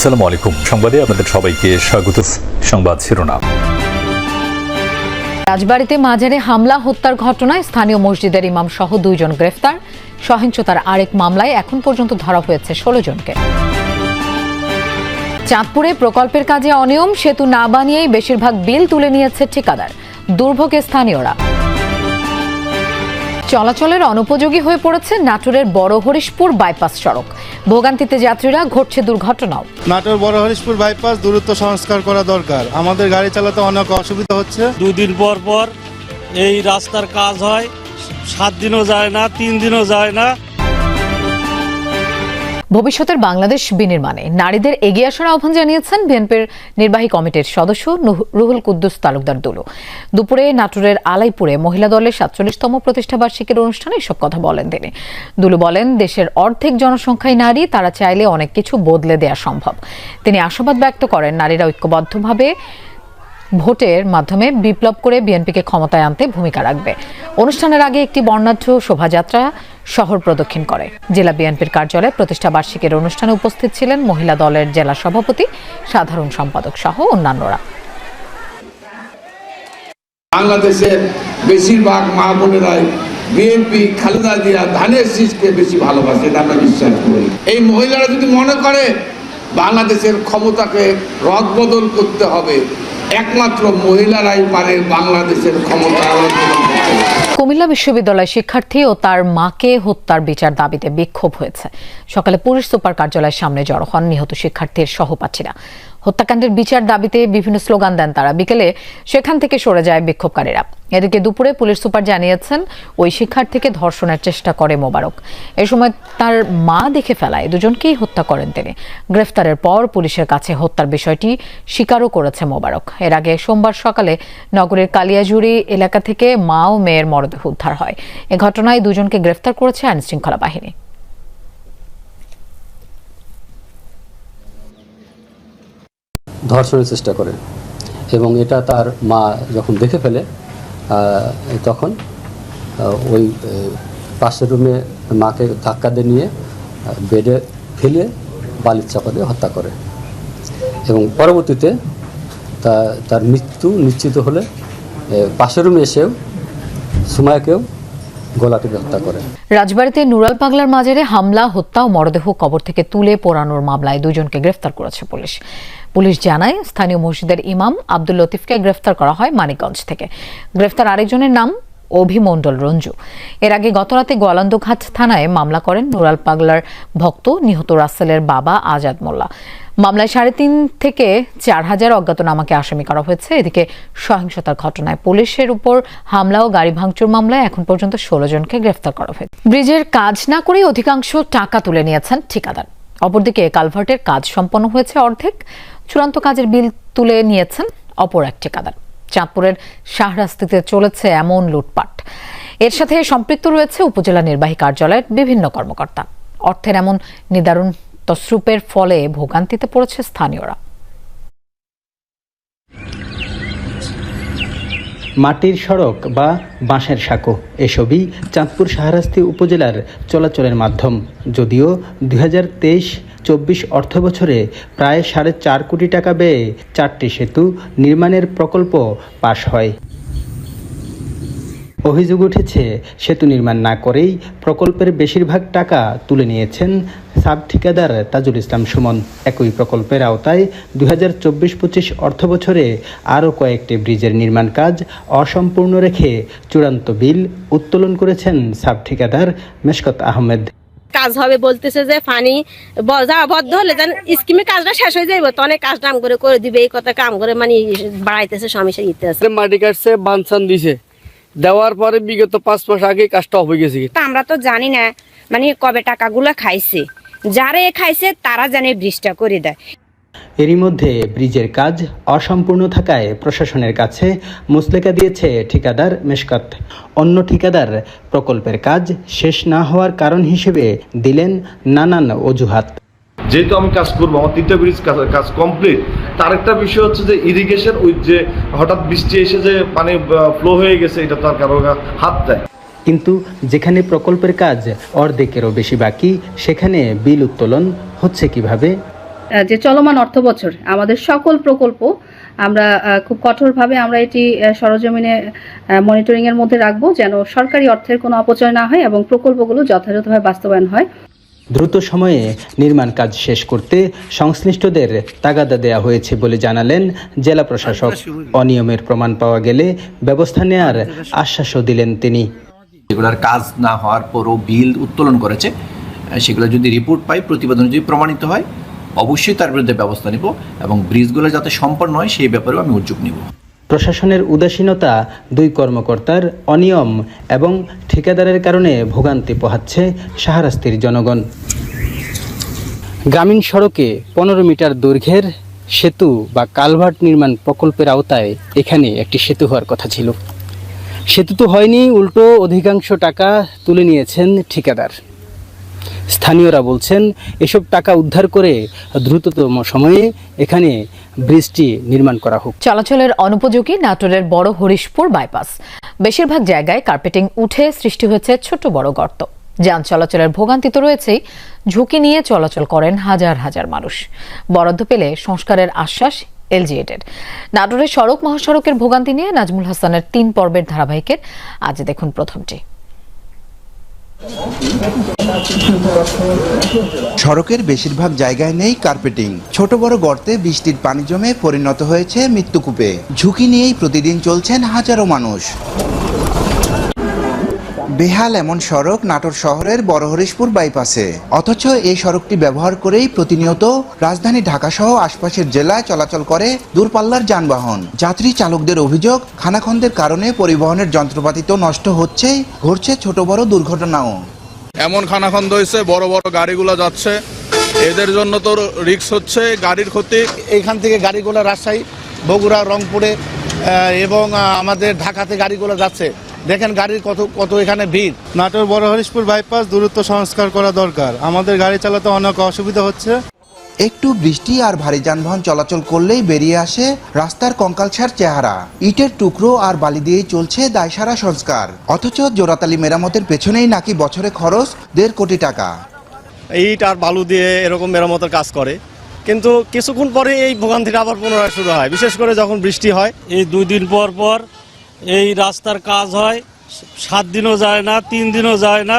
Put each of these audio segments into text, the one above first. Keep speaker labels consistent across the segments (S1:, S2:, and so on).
S1: আসসালামু আলাইকুম। সংবাদে আপনাদের সবাইকে স্বাগত। সংবাদ শিরোনাম।
S2: রাজবাড়িতে মাজারে হামলা, হত্যার ঘটনায় স্থানীয় মসজিদের ইমাম সহ দুইজন গ্রেফতার। সহিংসতার আরেক মামলায় এখন পর্যন্ত ধরা হয়েছে ষোলো জনকে। চাঁদপুরে প্রকল্পের কাজে অনিয়ম, সেতু না বানিয়েই বেশিরভাগ বিল তুলে নিয়েছে ঠিকাদার। দুর্ভোগে স্থানীয়রা। চলাচলের অনুপযোগী হয়ে পড়েছে নাটোরের বড় হরিশপুর বাইপাস সড়ক। ভোগান্তিতে যাত্রীরা ঘটছে দুর্ঘটনাও।
S3: নাটোর বড় হরিশপুর বাইপাস দূরত্ব সংস্কার করা দরকার। আমাদের গাড়ি চালাতে অনেক অসুবিধা হচ্ছে।
S4: দুদিন পর পর এই রাস্তার কাজ হয় সাত দিনও যায় না তিন দিনও যায় না।
S2: ভবিষ্যতের বাংলাদেশ বিনির্মাণে নারীদের এগিয়ে আসার আহ্বান জানিয়েছেন বিএনপির নির্বাহী কমিটির সদস্য রুহুল কুদ্দুস তালুকদার দুলু। দুপুরে নাটোরের আলাইপুরে মহিলা দলের সাতচল্লিশতম প্রতিষ্ঠা বার্ষিকীর অনুষ্ঠানে এসব কথা বলেন তিনি। দুলু বলেন, দেশের অর্ধেক জনসংখ্যায় নারী, তারা চাইলে অনেক কিছু বদলে দেওয়া সম্ভব। তিনি আশাবাদ ব্যক্ত করেন, নারীরা ঐক্যবদ্ধভাবে ভোটের মাধ্যমে বিপ্লব করে বিএনপিকে ক্ষমতায় আনতে ভূমিকা রাখবে। অনুষ্ঠানের আগে একটি বর্ণাঢ্য শোভাযাত্রা শহর প্রদক্ষিণ করে। জেলা বিএনপির কার্যালয়ে প্রতিষ্ঠা বার্ষিকীর অনুষ্ঠানে উপস্থিত ছিলেন মহিলা দলের জেলা সভাপতি, সাধারণ সম্পাদক সহ অন্যান্যরা।
S5: বাংলাদেশের বেশিরভাগ মা বোনেরাই বিএনপি খালেদা জিয়া ধানের বেশি ভালোবাসে আমরা বিশ্বাস করি। এই মহিলারা যদি মনে করে, বাংলাদেশের ক্ষমতাকে রদবদল করতে হবে একমাত্র মহিলারাই পারে বাংলাদেশের ক্ষমতা
S2: কুমিল্লা বিশ্ববিদ্যালয় শিক্ষার্থী ও তার মাকে হত্যার বিচার দাবিতে বিক্ষোভ হয়েছে। সকালে পুলিশ সুপার কার্যালয়ের সামনে জড়ো হন নিহত শিক্ষার্থীর সহপাঠীরা। হত্যাকাণ্ডের বিচার দাবিতে বিভিন্ন স্লোগান দেন তারা। বিকেলে সেখান থেকে সরে যায় বিক্ষোভকারীরা। এদিকে দুপুরে পুলিশ সুপার জানিয়েছেন, ওই শিক্ষার্থীকে ধর্ষণের চেষ্টা করে মোবারক। এ সময় তার মা দেখে ফেলায়, দুজনকেই হত্যা করেন তিনি। গ্রেফতারের পর পুলিশের কাছে হত্যার বিষয়টি স্বীকারও করেছে মোবারক। এর আগে সোমবার সকালে নগরের কালিয়াজুড়ি এলাকা থেকে মা ও মেয়ের মরদেহ উদ্ধার হয়। এ ঘটনায় দুজনকে গ্রেফতার করেছে আইন শৃঙ্খলা বাহিনী।
S6: ধর্ষণের চেষ্টা করে। এবং এটা তার মা যখন দেখে ফেলে তখন ওই পাশের রুমে মাকে ধাক্কা দিয়ে নিয়ে বেডে ফেলে বালির চাপা দিয়ে হত্যা করে। এবং পরবর্তীতে তার মৃত্যু নিশ্চিত হলে পাশের রুমে এসেও সুমায়াকেও গলা হত্যা করে।
S2: রাজবাড়িতে নুরাল পাগলার মাজারে হামলা, হত্যা ও মরদেহ কবর থেকে তুলে পোড়ানোর মামলায় দুজনকে গ্রেফতার করেছে পুলিশ। পুলিশ জানায়, স্থানীয় মসজিদের ইমাম আব্দুল লতিফকে গ্রেফতার করা হয় মানিকগঞ্জ থেকে। গ্রেফতার আরেকজনের নাম অভিমণ্ডল রঞ্জু। এর আগে গতরাতে গোয়ালন্দঘাট থানায় মামলা করেন নুরাল পাগলার ভক্ত নিহত রাসেলের বাবা আজাদ মোল্লা। মামলায় সাড়ে তিন থেকে চার হাজার অজ্ঞাতনামাকে আসামি করা হয়েছে। এদিকে সহিংসতার ঘটনায় পুলিশের উপর হামলা ও গাড়ি ভাঙচুর মামলায় এখন পর্যন্ত ষোলো জনকে গ্রেফতার করা হয়েছে। ব্রিজের কাজ না করেই অধিকাংশ টাকা তুলে নিয়েছেন ঠিকাদার। অপরদিকে কালভার্টের কাজ সম্পন্ন হয়েছে অর্ধেক। চূড়ান্ত কাজের বিল তুলে নিয়েছেন অপর এক ঠিকাদার। চাঁদপুরের শাহরাস্তিতে চলেছে এমন লুটপাট। এর সাথে সম্পৃক্ত রয়েছে উপজেলা নির্বাহী কার্যালয়ের বিভিন্ন কর্মকর্তা। অর্থের এমন নিদারুণ তসরূপের ফলে ভোগান্তিতে পড়েছে স্থানীয়রা।
S7: মাটির সড়ক বা বাঁশের সাঁকো, এসবই চাঁদপুর শাহরাস্তি উপজেলার চলাচলের মাধ্যম। যদিও দুই হাজার তেইশ চব্বিশ অর্থ বছরে প্রায় সাড়ে চার কোটি টাকা ব্যয়ে চারটি সেতু নির্মাণের প্রকল্প পাশ হয়। অভিযোগ উঠেছে সেতু নির্মাণ না করেই প্রকল্পের বেশিরভাগ টাকা তুলে নিয়েছেন সাব ঠিকাদার তাজুল ইসলাম সুমন। একই প্রকল্পের আওতায় দু হাজার চব্বিশ পঁচিশ অর্থ বছরে আরও কয়েকটি ব্রিজের নির্মাণ কাজ অসম্পূর্ণ রেখে চূড়ান্ত বিল উত্তোলন করেছেন সাব ঠিকাদার মেশকত আহমেদ।
S8: কাজ হবে বলতেছে যে ফানি ব- যা বদ্ধ হলে যেন স্কিমে কাজটা শেষ হয়ে যাবে তো অনেক কাজ নাম করে করে দিবে এই কথা কাম করে মানে বাড়াইতেছে সমস্যা দিতে আছে
S9: মাটি কাটছে বানসান দিছে। দেওয়ার পরে বিগত পাঁচ মাস আগে কাজটা হয়ে গেছে
S10: আমরা তো জানি না মানে কবে টাকাগুলো খাইছে। যারা খাইছে তারা জানে ব্রিজটা করে দেয়।
S7: এরই মধ্যে ব্রিজের কাজ অসম্পূর্ণ থাকায় প্রশাসনের কাছে মুসলেকা দিয়েছে ঠিকাদার মেশকাত। অন্য ঠিকাদার প্রকল্পের কাজ শেষ না হওয়ার কারণ হিসেবে দিলেন নানান অজুহাত।
S11: যেহেতু আমি কাজ করব আমার তিনটা ব্রিজ কাজ কমপ্লিট তার একটা বিষয় হচ্ছে যে ইরিগেশন ওই যে হঠাৎ বৃষ্টি এসে যে পানি ফ্লো হয়ে গেছে এটা তার কারও হাত দেয়।
S7: কিন্তু যেখানে প্রকল্পের কাজ অর্ধেকেরও বেশি বাকি সেখানে বিল উত্তোলন হচ্ছে কীভাবে?
S12: যে চলমান অর্থ বছর আমাদের সকল প্রকল্প আমরা খুব কঠোরভাবে আমরা এটি সরজমিনে মনিটরিং এর মধ্যে রাখব যেন সরকারি অর্থের কোনো অপচয় না হয় এবং প্রকল্পগুলো যথাযথভাবে বাস্তবায়ন হয়।
S7: দ্রুত সময়ে নির্মাণ কাজ শেষ করতে সংশ্লিষ্টদের তাগাদা দেয়া হয়েছে বলে জানালেন জেলা প্রশাসক। অনিয়মের প্রমাণ পাওয়া গেলে ব্যবস্থা নেয়ার আশ্বাসও দিলেন তিনি।
S13: যেগুলোর কাজ না হওয়ার পরও বিল উত্তোলন করেছে, সেগুলো যদি রিপোর্ট পাই, প্রতিবেদন যদি প্রমাণিত হয়, অবশ্যই তার বিরুদ্ধে ব্যবস্থা নিব এবং ব্রিজগুলো যাতে সম্পন্ন হয়, সেই ব্যাপারেও আমি উদ্যোগ নিব।
S7: প্রশাসনের উদাসীনতা দুই কর্মকর্তার অনিয়ম এবং ঠিকাদারের কারণে ভোগান্তি পোহাচ্ছে শাহরাস্তির জনগণ। গ্রামীণ সড়কে পনেরো মিটার দৈর্ঘ্যের সেতু বা কালভার্ট নির্মাণ প্রকল্পের আওতায় এখানে একটি সেতু হওয়ার কথা ছিল। সেতু তো হয়নি, উল্টো অধিকাংশ টাকা তুলে নিয়েছেন ঠিকাদার। স্থানীয়রা বলছেন, এসব টাকা উদ্ধার করে দ্রুততম সময়ে এখানে ব্রিজটি নির্মাণ করা হোক।
S2: চলাচলের অনুপযোগী নাটোরের বড় হরিশপুর বাইপাস। বেশিরভাগ জায়গায় কার্পেটিং উঠে সৃষ্টি হয়েছে ছোট বড় গর্ত। যান চলাচলের ভোগান্তি তো রয়েছেই, ঝুঁকি নিয়ে চলাচল করেন হাজার হাজার মানুষ। বরাদ্দ পেলে সংস্কারের আশ্বাস এলজিএটের। নাটোরের সড়ক মহাসড়কের ভোগান্তি নিয়ে নাজমুল হাসানের তিন পর্বের ধারাবাহিকের, আজ দেখুন প্রথমটি।
S14: সড়কের বেশিরভাগ জায়গায় নেই কার্পেটিং। ছোট বড় গর্তে বৃষ্টির পানি জমে পরিণত হয়েছে মৃত্যুকূপে। ঝুঁকি নিয়েই প্রতিদিন চলছেন হাজারো মানুষ। বেহাল এমন সড়ক নাটোর শহরের বড়হরিশপুর বাইপাসে। অথচ এই সড়কটি ব্যবহার করেই প্রতিনিয়ত রাজধানী ঢাকা সহ আশপাশের জেলায় চলাচল করে দূরপাল্লার যানবাহন। যাত্রী চালকদের অভিযোগ খানাখন্দের কারণে পরিবহনের যন্ত্রপাতি তো নষ্ট হচ্ছেই ঘটছে ছোট বড় দুর্ঘটনাও।
S15: এমন খানাখন্দ হয়েছে বড় বড় গাড়িগুলো যাচ্ছে। এদের জন্য তো রিক্স হচ্ছে গাড়ির ক্ষতি।
S3: এইখান থেকে গাড়িগুলো রাজশাহী বগুড়া রংপুরে এবং আমাদের ঢাকাতে গাড়িগুলো যাচ্ছে। দেখেন গাড়ির কত কত এখানে ভিড়। নাটোর বড় হরিশপুর বাইপাস দূরত্ব সংস্কার করা দরকার। আমাদের গাড়ি চালাতে অনেক অসুবিধা হচ্ছে।
S14: একটু বৃষ্টি আর ভারী যানবাহন চলাচল করলেই বেরিয়ে আসে রাস্তার কঙ্কালসার চেহারা। ইটের টুকরো আর বালি দিয়েই চলছে দায়সারা সংস্কার। অথচ জোড়াতালি মেরামতের পেছনেই নাকি বছরে খরচ দেড় কোটি টাকা।
S4: ইট আর বালু দিয়ে এরকম মেরামতের কাজ করে। কিন্তু কিছুক্ষণ পরে এই ভোগান্তিটা আবার পুনরায় শুরু হয়। বিশেষ করে যখন বৃষ্টি হয়। এই দুই দিন পর পর এই রাস্তার কাজ হয়, সাত দিনও যায় না, তিন দিনও যায় না,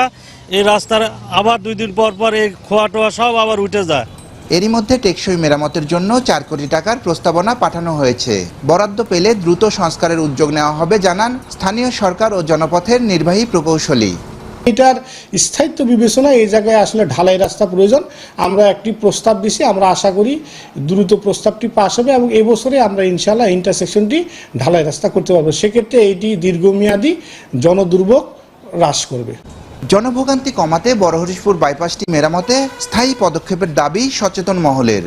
S4: এই রাস্তার আবার দুই দিন পর পর এই খোয়া টোয়া সব আবার উঠে যায়।
S14: এরই মধ্যে টেকসই মেরামতের জন্য চার কোটি টাকার প্রস্তাবনা পাঠানো হয়েছে। বরাদ্দ পেলে দ্রুত সংস্কারের উদ্যোগ নেওয়া হবে, জানান স্থানীয় সরকার ও জনপথের নির্বাহী প্রকৌশলী।
S16: এটার স্থায়িত্ব বিবেচনা এই জায়গায় আসলে ঢালাই রাস্তা প্রয়োজন। আমরা একটি প্রস্তাব দিছি, আমরা আশা করি দ্রুত প্রস্তাবটি পাশ হবে এবং এবছরে আমরা ইনশাল্লাহ ইন্টারসেকশনটি ঢালাই রাস্তা করতে পারব। সেক্ষেত্রে এটি দীর্ঘমেয়াদী জনদুর্ভোগ হ্রাস করবে।
S14: জনভোগান্তি কমাতে বড়হরিশপুর বাইপাসটি মেরামতে স্থায়ী পদক্ষেপের দাবি সচেতন মহলের।